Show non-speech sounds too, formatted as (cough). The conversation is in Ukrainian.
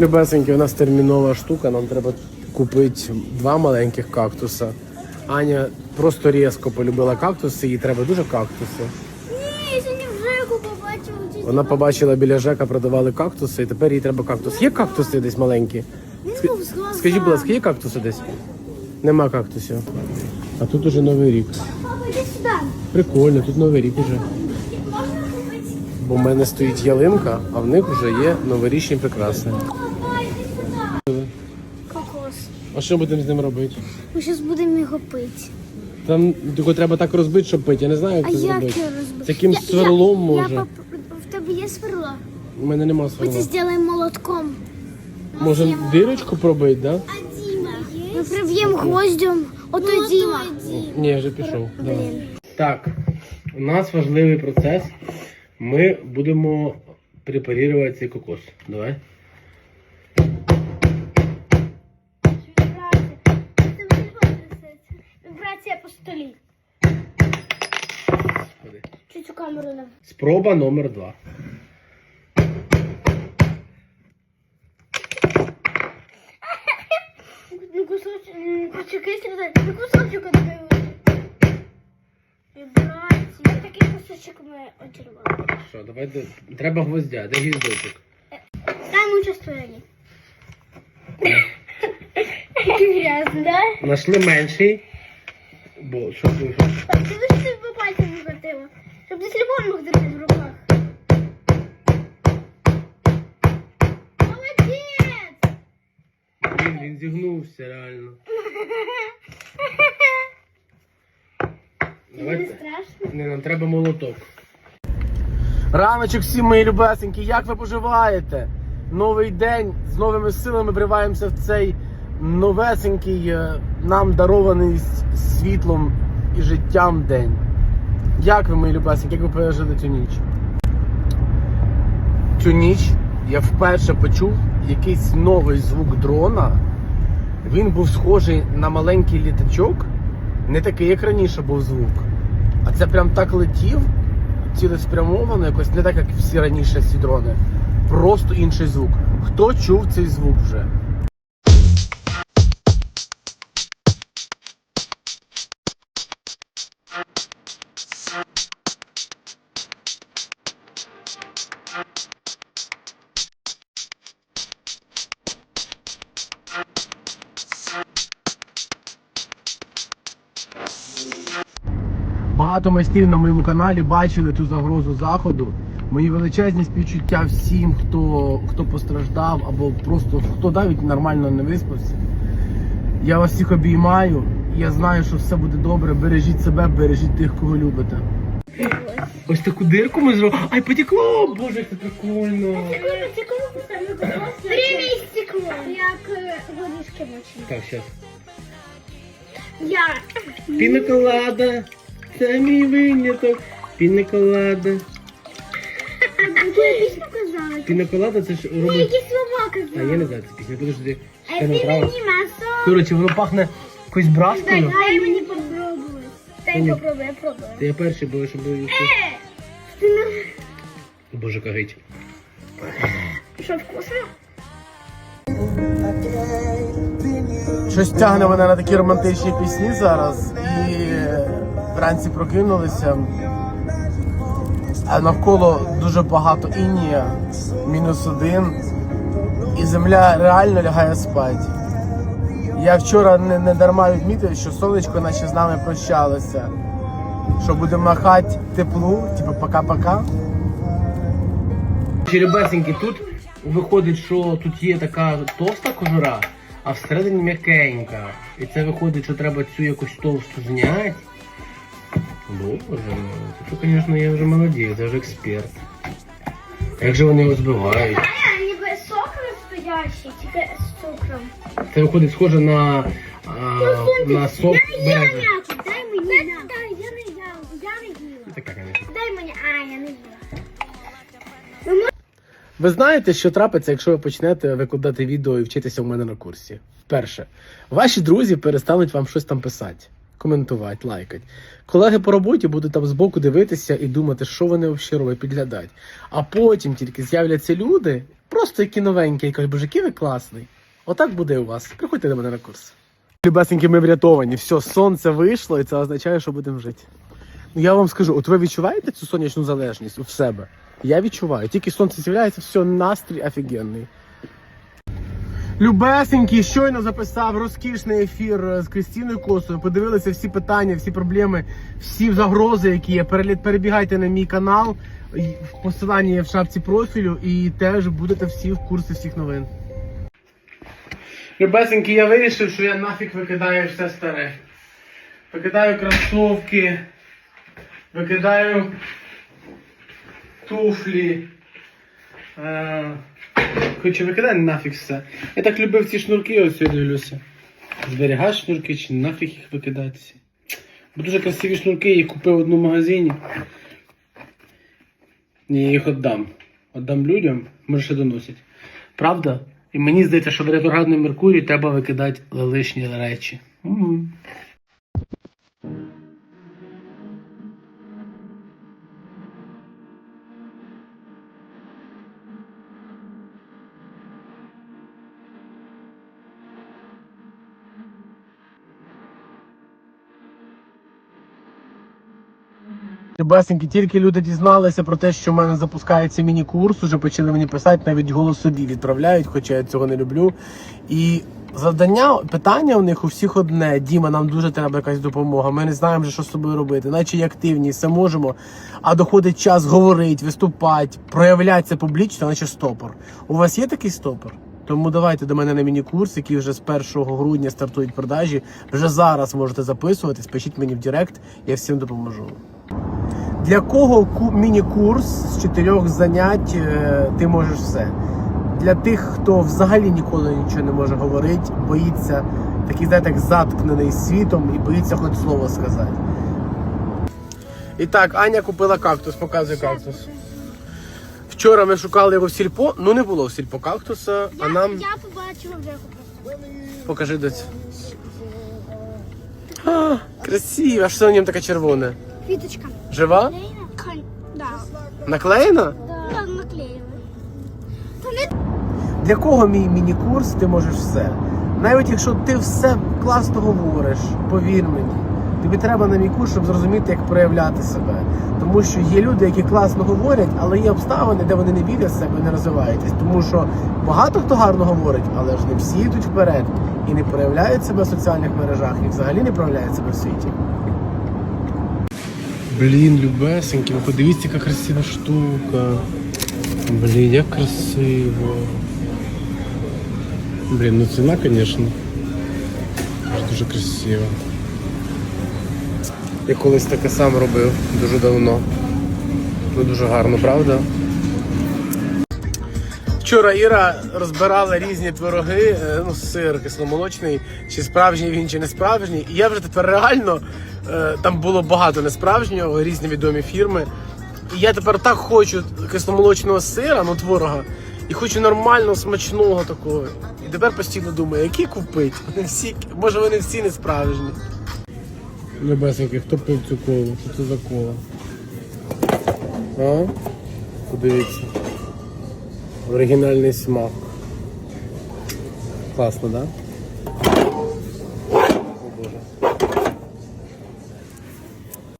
Любесенькі, у нас термінова штука, нам треба купити два маленьких кактуса. Аня просто різко полюбила кактуси, їй треба дуже кактуси. Ні, сьогодні в ЖЕКу побачила. Вона побачила біля Жека продавали кактуси, і тепер їй треба кактус. Є кактуси десь маленькі? Ск-. Скажіть, будь ласка, є кактуси десь? Нема кактусів. А тут уже новий рік. Папа, йди сюди. Прикольно, тут новий рік уже. Бо в мене стоїть ялинка, а в них вже є новорічні прикраси. Папа, йди сюди. Кокос. А що будемо з ним робити? Ми зараз будемо його пити. Там його треба так розбити, щоб пити. Я не знаю, як А це як зробити. його розбити? З яким Я- сверлом я, може. Я, поп- в тебе є сверло? У мене нема Ми це сверла. зробимо молотком. Може дирочку пробити, да? А Діма є? Ми приб'ємо гвоздем. Ото Діма. Ні, я вже пішов. Давай. Блін. Так, у нас важливий процес. Ми будемо препарувати цей кокос. Давай. Столі. Чуть цю камеру не. Спроба номер два. Ну стріляти, ну кусочок відбили. Вібрація. Такий кусочок ми очарували. Що, давай до- треба гвоздя, де гвіздочок. Участь твоєї. Грязно, да? Нашли менший. Бо що ти? що? Ти лише по пальцям закрутила. Щоб ти телефон мог держати в руках. Молодець! Блін, він зігнувся реально. Не Давайте. страшно? Не, нам треба молоток. Раночок всім мої любесенькі, як ви поживаєте? Новий день з новими силами вриваємося в цей новесенький, е, нам дарований с- світлом і життям день. Як ви, мої любесенькі, як ви пережили цю ніч? Цю ніч я вперше почув якийсь новий звук дрона. Він був схожий на маленький літачок, не такий, як раніше був звук. А це прям так летів, цілеспрямовано, якось не так, як всі раніше ці дрони. Просто інший звук. Хто чув цей звук вже? Багато майстрів на моєму каналі бачили ту загрозу заходу. Мої величезні співчуття всім, хто, хто постраждав або просто хто навіть нормально не виспався. Я вас всіх обіймаю. Я знаю, що все буде добре. Бережіть себе, бережіть тих, кого любите. Ось таку дирку ми зробили. Ай, потекло! Боже, як це прикольно. Время стекло. Як е, горішки мочі. Так, зараз. Я. Пінаколада. Це мій виняток. Пісню казала. Пінаколада це ж Ти робить. які слова А я не знаю, це пісня, подожди. А Це не ти право. мені масо. Коротше, воно пахне якоюсь браскою. дай мені попробувати. Дай Ні. попробуй, я пробую. Це я перший був, щоб їсти. Ти не... Боже, кагить. Що, вкусно? Щось тягне мене на такі романтичні пісні зараз. І вранці прокинулися. А навколо дуже багато інія, мінус один. І земля реально лягає спати. Я вчора не, не дарма відмітив, що сонечко наче з нами прощалося. Що будемо махати теплу, типу пока-пока. Черебесеньки, тут виходить, що тут є така товста кожура, а всередині м'якенька. І це виходить, що треба цю якусь товсту зняти. Боже, ну, це, звісно, я вже молодець, я вже експерт. Як же вони його збивають? А, ніби сок настоящий, тільки з цукром. Це виходить схоже на, а, на сок Я берези. м'ячик, дай мені. Дай, я не їла, я не їла. Така. Дай мені, а, я не їла. Ви знаєте, що трапиться, якщо ви почнете викладати відео і вчитися у мене на курсі? Перше, ваші друзі перестануть вам щось там писати, коментувати, лайкати. Колеги по роботі будуть там збоку дивитися і думати, що вони взагалі роблять, підглядати. А потім тільки з'являться люди, просто які новенькі. Я кажу, боже, ви класний. Отак буде у вас. Приходьте до мене на курс. Любесенькі, ми врятовані. Все, сонце вийшло, і це означає, що будемо жити. Ну я вам скажу, от ви відчуваєте цю сонячну залежність в себе? Я відчуваю. Тільки сонце з'являється, все, настрій офігенний. Любесенький щойно записав розкішний ефір е, з Кристіною Косою. Подивилися всі питання, всі проблеми, всі загрози, які є. Перебігайте на мій канал. Посилання є в шапці профілю, і теж будете всі в курсі всіх новин. Любесенький, я вирішив, що я нафіг викидаю все старе. Викидаю кросовки, викидаю туфлі. Е, Короче, викидай нафіг все. Я так любив ці шнурки, ось я дивлюся. Зберігати шнурки чи нафіг їх викидатися. Бо дуже красиві шнурки, я їх купив в одному магазині. Ні, я їх віддам. Віддам людям, може ще доносять. Правда? І мені здається, що в ретроградний Меркурій треба викидати лишні речі. Угу. Любесенькі, тільки люди дізналися про те, що в мене запускається міні-курс, уже почали мені писати, навіть голосові відправляють, хоча я цього не люблю. І завдання, питання у них у всіх одне: Діма, нам дуже треба якась допомога. Ми не знаємо, вже, що з собою робити, наче і активні, все можемо. А доходить час говорити, виступати, проявлятися публічно, наче стопор. У вас є такий стопор? Тому давайте до мене на міні-курс, який вже з 1 грудня стартують продажі. Вже зараз можете записуватись, пишіть мені в Директ, я всім допоможу. Для кого міні-курс з чотирьох занять е, ти можеш все? Для тих, хто взагалі ніколи нічого не може говорити, боїться такий, знаєте, як заткнений світом і боїться хоч слово сказати. І так, Аня купила кактус, показує кактус. Вчора ми шукали його в сільпо, ну не було в сільпо кактуса, а нам. Я побачила вже купив. Покажи доць. А, (gasps) красиво, а що на ньому таке червоне? Квіточка. Жива? Кон... Да. Наклеєна? Да. наклеїли. Та не Для кого мій міні-курс ти можеш все? Навіть якщо ти все класно говориш, повір мені, тобі треба на мій курс, щоб зрозуміти, як проявляти себе. Тому що є люди, які класно говорять, але є обставини, де вони не вірять в себе не розвиваються. Тому що багато хто гарно говорить, але ж не всі йдуть вперед і не проявляють себе в соціальних мережах, і взагалі не проявляють себе в світі. Блін, любесенький, ви подивіться, яка красива штука. Блін, як красиво. Блін, ну ціна, звісно. Дуже красиво. Я колись таке сам робив дуже давно. Ну дуже гарно, правда? Вчора Іра розбирала різні твороги, е, ну, сир кисломолочний, чи справжній він, чи не справжній. І я вже тепер реально, е, там було багато несправжнього, різні відомі фірми. І я тепер так хочу кисломолочного сира, ну творога, і хочу нормального, смачного такого. І тепер постійно думаю, який купити? Вони всі, може вони всі не справжні. Небесенький, хто пив цю колу? Що це за кола? А? Подивіться. Оригінальний смак. Класно, так? Да?